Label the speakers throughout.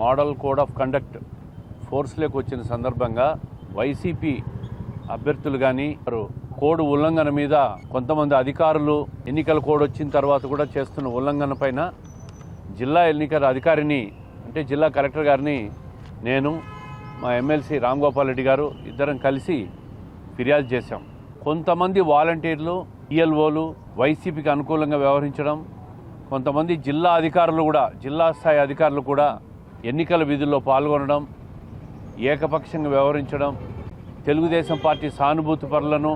Speaker 1: Model code of conduct ఫోర్స్లోకి వచ్చిన సందర్భంగా వైసీపీ అభ్యర్థులు కానీ వారు కోడ్ ఉల్లంఘన మీద కొంతమంది అధికారులు ఎన్నికల కోడ్ వచ్చిన తర్వాత కూడా చేస్తున్న ఉల్లంఘన పైన జిల్లా ఎన్నికల అధికారిని అంటే జిల్లా కలెక్టర్ గారిని నేను మా ఎమ్మెల్సీ రామ్ గోపాల్ రెడ్డి గారు ఇద్దరం కలిసి ఫిర్యాదు చేశాం. కొంతమంది వాలంటీర్లు ఈఎల్ఓలు వైసీపీకి అనుకూలంగా వ్యవహరించడం కొంతమంది జిల్లా అధికారులు కూడా జిల్లా స్థాయి అధికారులు కూడా ఎన్నికల విధుల్లో పాల్గొనడం ఏకపక్షంగా వ్యవహరించడం తెలుగుదేశం పార్టీ సానుభూతి పరులను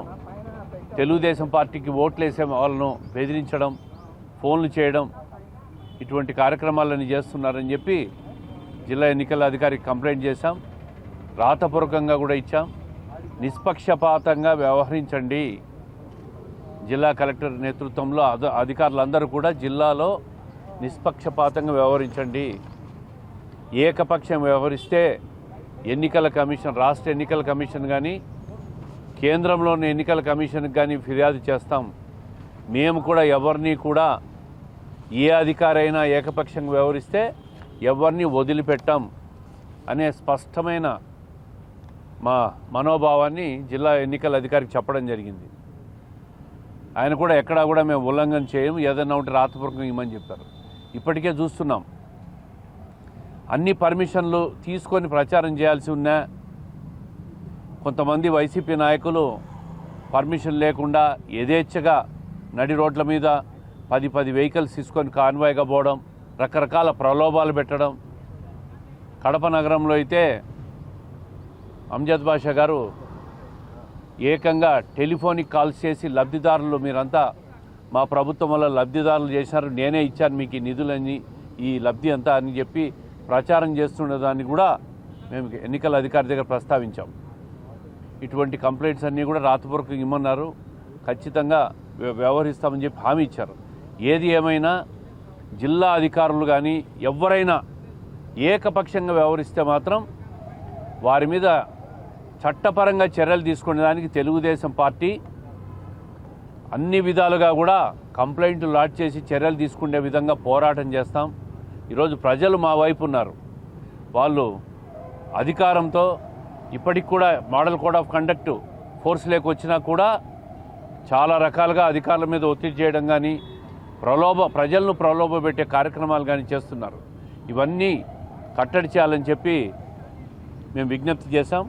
Speaker 1: తెలుగుదేశం పార్టీకి ఓట్లు వేసే వాళ్ళను బెదిరించడం ఫోన్లు చేయడం ఇటువంటి కార్యక్రమాలను చేస్తున్నారని చెప్పి జిల్లా ఎన్నికల అధికారికి కంప్లైంట్ చేశాం. రాతపూర్వకంగా కూడా ఇచ్చాం. నిష్పక్షపాతంగా వ్యవహరించండి. జిల్లా కలెక్టర్ నేతృత్వంలో అధికారులందరూ కూడా జిల్లాలో నిష్పక్షపాతంగా వ్యవహరించండి. ఏకపక్షం వ్యవహరిస్తే ఎన్నికల కమిషన్ రాష్ట్ర ఎన్నికల కమిషన్ కానీ కేంద్రంలోని ఎన్నికల కమిషన్కి కానీ ఫిర్యాదు చేస్తాం. మేము కూడా ఎవరిని కూడా ఏ అధికారైనా ఏకపక్షంగా వ్యవహరిస్తే ఎవరిని వదిలిపెట్టాం అనే స్పష్టమైన మా మనోభావాన్ని జిల్లా ఎన్నికల అధికారికి చెప్పడం జరిగింది. ఆయన కూడా ఎక్కడా కూడా మేము ఉల్లంఘన చేయము ఏదన్నా ఉంటే రాతపూర్వకంగా ఇమ్మని చెప్పారు. ఇప్పటికే చూస్తున్నాం. అన్ని పర్మిషన్లు తీసుకొని ప్రచారం చేయాల్సి ఉన్నా కొంతమంది వైసీపీ నాయకులు పర్మిషన్ లేకుండా యథేచ్ఛగా నడి రోడ్ల మీద పది పది వెహికల్స్ తీసుకొని కాన్వాయ్గా పోవడం రకరకాల ప్రలోభాలు పెట్టడం. కడప నగరంలో అయితే అంజద్ బాషా గారు ఏకంగా టెలిఫోనిక్ కాల్స్ చేసి లబ్ధిదారులు మీరంతా మా ప్రభుత్వం వల్ల లబ్ధిదారులు చేశారు నేనే ఇచ్చాను మీకు ఈ నిధులని ఈ లబ్ధి అంతా అని చెప్పి ప్రచారం చేస్తున్న దాన్ని కూడా మేము ఎన్నికల అధికారి దగ్గర ప్రస్తావించాం. ఇటువంటి కంప్లైంట్స్ అన్నీ కూడా రాతపూర్వకంగా ఇమ్మన్నారు. ఖచ్చితంగా వ్యవహరిస్తామని చెప్పి హామీ ఇచ్చారు. ఏది ఏమైనా జిల్లా అధికారులు కానీ ఎవరైనా ఏకపక్షంగా వ్యవహరిస్తే మాత్రం వారి మీద చట్టపరంగా చర్యలు తీసుకునేదానికి తెలుగుదేశం పార్టీ అన్ని విధాలుగా కూడా కంప్లైంట్లు లాడ్ చేసి చర్యలు తీసుకునే విధంగా పోరాటం చేస్తాం. ఈరోజు ప్రజలు మా వైపు ఉన్నారు. వాళ్ళు అధికారంతో ఇప్పటికి కూడా మోడల్ కోడ్ ఆఫ్ కండక్ట్ ఫోర్స్లోకి వచ్చినా కూడా చాలా రకాలుగా అధికారుల మీద ఒత్తిడి చేయడం కానీ ప్రలోభ ప్రజలను ప్రలోభ పెట్టే కార్యక్రమాలు కానీ చేస్తున్నారు. ఇవన్నీ కట్టడి చేయాలని చెప్పి మేము విజ్ఞప్తి చేశాం.